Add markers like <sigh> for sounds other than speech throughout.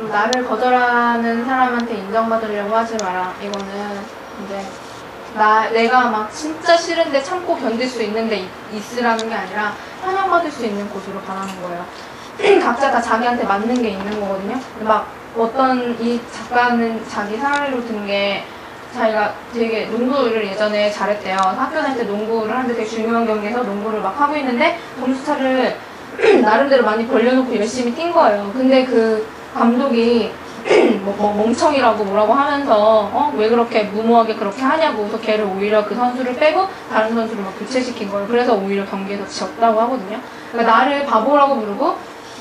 그리고 나를 거절하는 사람한테 인정받으려고 하지 마라. 이거는 이제 나 내가 막 진짜 싫은데 참고 견딜 수 있는데 있- 있으라는 게 아니라 환영받을 수 있는 곳으로 가라는 거예요. <clears throat> 각자 다 자기한테 맞는 게 있는 거거든요. 막 어떤 이 작가는 자기 사례로 든 게 자기가 되게 농구를 예전에 잘했대요. 학교 다닐 때 농구를 하는데 되게 중요한 경기에서 농구를 막 하고 있는데 점수차를 <clears throat> 나름대로 많이 벌려놓고 열심히 뛴 거예요. 근데 그 감독이 <clears throat> 뭐, 뭐 멍청이라고 뭐라고 하면서 어? 왜 그렇게 무모하게 그렇게 하냐고 해서 걔를 오히려 그 선수를 빼고 다른 선수를 막 교체시킨 거예요. 그래서 오히려 경기에서 졌다고 하거든요. 그러니까 나를 바보라고 부르고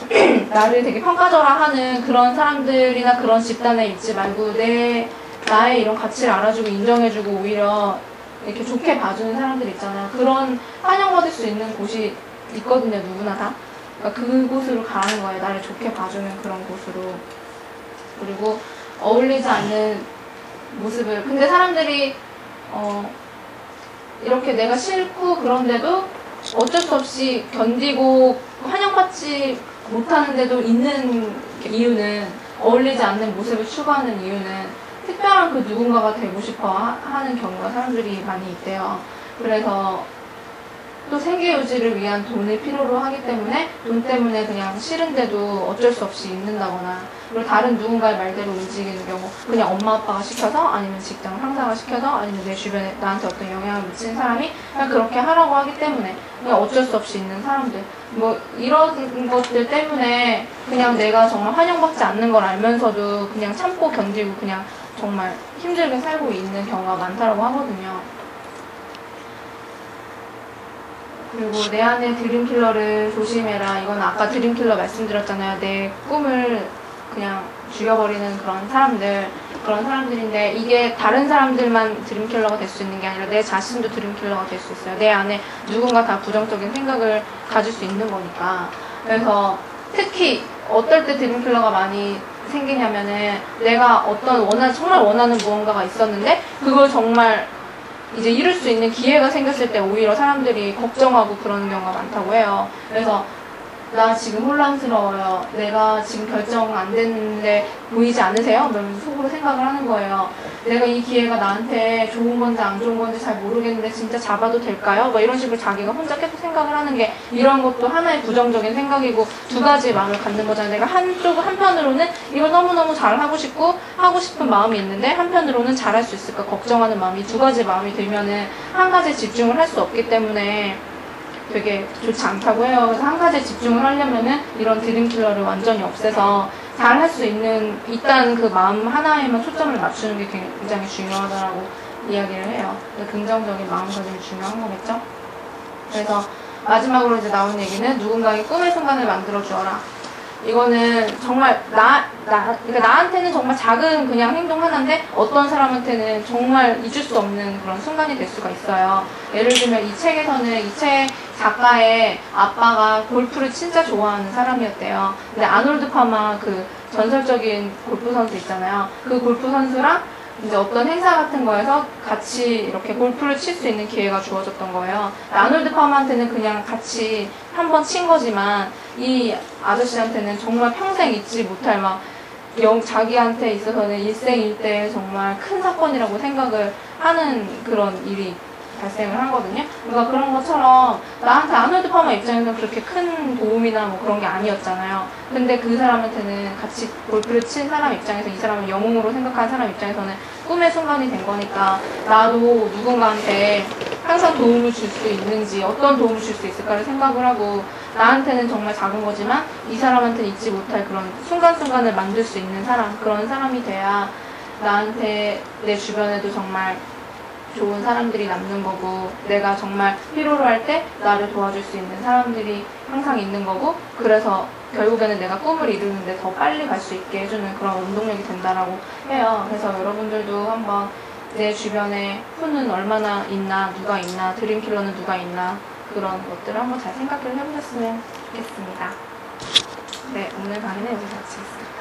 <clears throat> 나를 되게 평가절하하는 그런 사람들이나 그런 집단에 있지 말고 내 나의 이런 가치를 알아주고 인정해주고 오히려 이렇게 좋게 봐주는 사람들 있잖아요. 그런 환영받을 수 있는 곳이 있거든요. 누구나 다. 그러니까 그곳으로 가는 거예요. 나를 좋게 봐주는 그런 곳으로. 그리고 어울리지 않는 모습을. 근데 사람들이 어 이렇게 내가 싫고 그런데도 어쩔 수 없이 견디고 환영받지 못하는데도 있는 이유는 어울리지 않는 모습을 추구하는 이유는 특별한 그 누군가가 되고 싶어 하- 하는 경우가 사람들이 많이 있대요. 그래서 또 생계 유지를 위한 돈을 필요로 하기 때문에 돈 때문에 그냥 싫은데도 어쩔 수 없이 있는다거나 그리고 다른 누군가의 말대로 움직이는 경우 그냥 엄마 아빠가 시켜서 아니면 직장 상사가 시켜서 아니면 내 주변에 나한테 어떤 영향을 미치는 사람이 그냥 그렇게 하라고 하기 때문에 그냥 어쩔 수 없이 있는 사람들 뭐 이런 것들 때문에 그냥 내가 정말 환영받지 않는 걸 알면서도 그냥 참고 견디고 그냥 정말 힘들게 살고 있는 경우가 많다고 하거든요. 그리고 내 안에 드림킬러를 조심해라. 이건 아까 드림킬러 말씀드렸잖아요. 내 꿈을 그냥 죽여버리는 그런 사람들, 그런 사람들인데 이게 다른 사람들만 드림킬러가 될 수 있는 게 아니라 내 자신도 드림킬러가 될 수 있어요. 내 안에 누군가 다 부정적인 생각을 가질 수 있는 거니까. 그래서 특히 어떨 때 드림킬러가 많이 생기냐면은 내가 어떤 원하, 정말 원하는 무언가가 있었는데 그걸 정말 이제 이룰 수 있는 기회가 생겼을 때 오히려 사람들이 걱정하고 그러는 경우가 많다고 해요. 그래서 나 지금 혼란스러워요. 내가 지금 결정 안 됐는데 보이지 않으세요? 그러면서 속으로 생각을 하는 거예요. 내가 이 기회가 나한테 좋은 건지 안 좋은 건지 잘 모르겠는데 진짜 잡아도 될까요? 뭐 이런 식으로 자기가 혼자 계속 생각을 하는 게 이런 것도 하나의 부정적인 생각이고 두 가지 마음을 갖는 거잖아요. 내가 한쪽 한편으로는 이걸 너무너무 잘 하고 싶고 하고 싶은 마음이 있는데 한편으로는 잘할 수 있을까 걱정하는 마음이 두 가지 마음이 들면은 한 가지 집중을 할 수 없기 때문에 되게 좋지 않다고 해요. 그래서 한 가지에 집중을 하려면은 이런 드림킬러를 완전히 없애서 잘 할 수 있는 일단 그 마음 하나에만 초점을 맞추는 게 굉장히 중요하다라고 이야기를 해요. 긍정적인 마음가짐이 중요한 거겠죠. 그래서 마지막으로 이제 나온 얘기는 누군가의 꿈의 순간을 만들어 주어라. 이거는 정말 나, 나, 그러니까 나한테는 정말 작은 그냥 행동 하나인데 어떤 사람한테는 정말 잊을 수 없는 그런 순간이 될 수가 있어요. 예를 들면 이 책에서는 이 책 작가의 아빠가 골프를 진짜 좋아하는 사람이었대요. 근데 아놀드 파마 그 전설적인 골프 선수 있잖아요. 그 골프 선수랑 이제 어떤 행사 같은 거에서 같이 이렇게 골프를 칠 수 있는 기회가 주어졌던 거예요. 아놀드 파마한테는 그냥 같이 한 번 친 거지만 이 아저씨한테는 정말 평생 잊지 못할 막 영, 자기한테 있어서는 일생일대 정말 큰 사건이라고 생각을 하는 그런 일이 발생을 하거든요. 그러니까 그런 것처럼 나한테 아놀드 파마 입장에서는 그렇게 큰 도움이나 뭐 그런 게 아니었잖아요. 근데 그 사람한테는 같이 골프를 친 사람 입장에서 이 사람을 영웅으로 생각하는 사람 입장에서는 꿈의 순간이 된 거니까 나도 누군가한테 항상 도움을 줄 수 있는지 어떤 도움을 줄 수 있을까를 생각을 하고 나한테는 정말 작은 거지만 이 사람한테는 잊지 못할 그런 순간순간을 만들 수 있는 사람 그런 사람이 돼야 나한테 내 주변에도 정말 좋은 사람들이 남는 거고 내가 정말 필요로 할 때 나를 도와줄 수 있는 사람들이 항상 있는 거고 그래서 결국에는 내가 꿈을 이루는데 더 빨리 갈 수 있게 해주는 그런 원동력이 된다라고 해요. 그래서 여러분들도 한번 내 주변에 푸는 얼마나 있나 누가 있나 드림킬러는 누가 있나 그런 것들을 한번 잘 생각을 해보셨으면 좋겠습니다. 네 오늘 강의는 여기서 마치겠습니다.